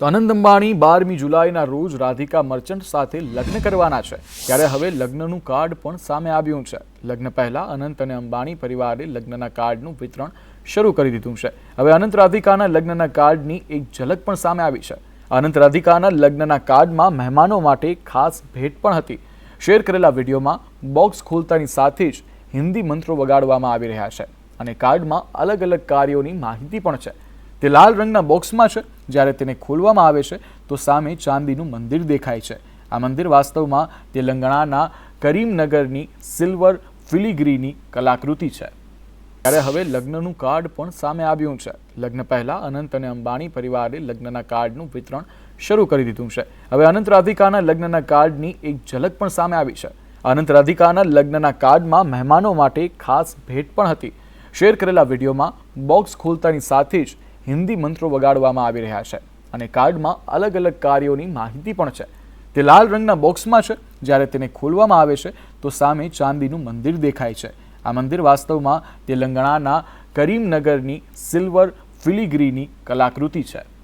તો અનંત અંબાણી બારમી જુલાઈના રોજ રાધિકા મર્ચન્ટ સાથે લગ્ન કરવાના છે. ત્યારે હવે લગ્નનું કાર્ડ પણ સામે આવ્યું છે. લગ્ન પહેલા અનંત અને અંબાણી પરિવારે લગ્નના કાર્ડનું વિતરણ શરૂ કરી દીધું છે. હવે અનંત રાધિકાના લગ્નના કાર્ડની એક ઝલક પણ સામે આવી છે. અનંત રાધિકાના લગ્નના કાર્ડમાં મહેમાનો માટે ખાસ ભેટ પણ હતી. શેર કરેલા વિડીયોમાં બોક્સ ખોલતાની સાથે જ હિન્દી મંત્રો વગાડવામાં આવી રહ્યા છે અને કાર્ડમાં અલગ અલગ કાર્યોની માહિતી પણ છે. તે લાલ રંગના બોક્સમાં છે. જ્યારે તેને ખોલવામાં આવે છે, તો સામે ચાંદીનું મંદિર દેખાય છે. આ મંદિર વાસ્તવમાં તેલંગાણાના કરીમનગરની સિલ્વર ફિલિગ્રીની કલાકૃતિ છે. ત્યારે હવે લગ્નનું કાર્ડ પણ સામે આવ્યું છે. લગ્ન પહેલાં અનંત અને અંબાણી પરિવારે લગ્નના કાર્ડનું વિતરણ શરૂ કરી દીધું છે. હવે અનંત રાધિકાના લગ્નના કાર્ડની એક ઝલક પણ સામે આવી છે. અનંત રાધિકાના લગ્નના કાર્ડમાં મહેમાનો માટે ખાસ ભેટ પણ હતી. શેર કરેલા વિડીયોમાં બોક્સ ખોલતાની સાથે જ હિન્દી મંત્રો વગાડવામાં આવી રહ્યા છે અને કાર્ડમાં અલગ અલગ કાર્યોની માહિતી પણ છે. તે લાલ રંગના બોક્સમાં છે. જ્યારે તેને ખોલવામાં આવે છે, તો સામે ચાંદીનું મંદિર દેખાય છે. આ મંદિર વાસ્તવમાં તેલંગાણાના કરીમનગરની સિલ્વર ફિલિગ્રીની કલાકૃતિ છે.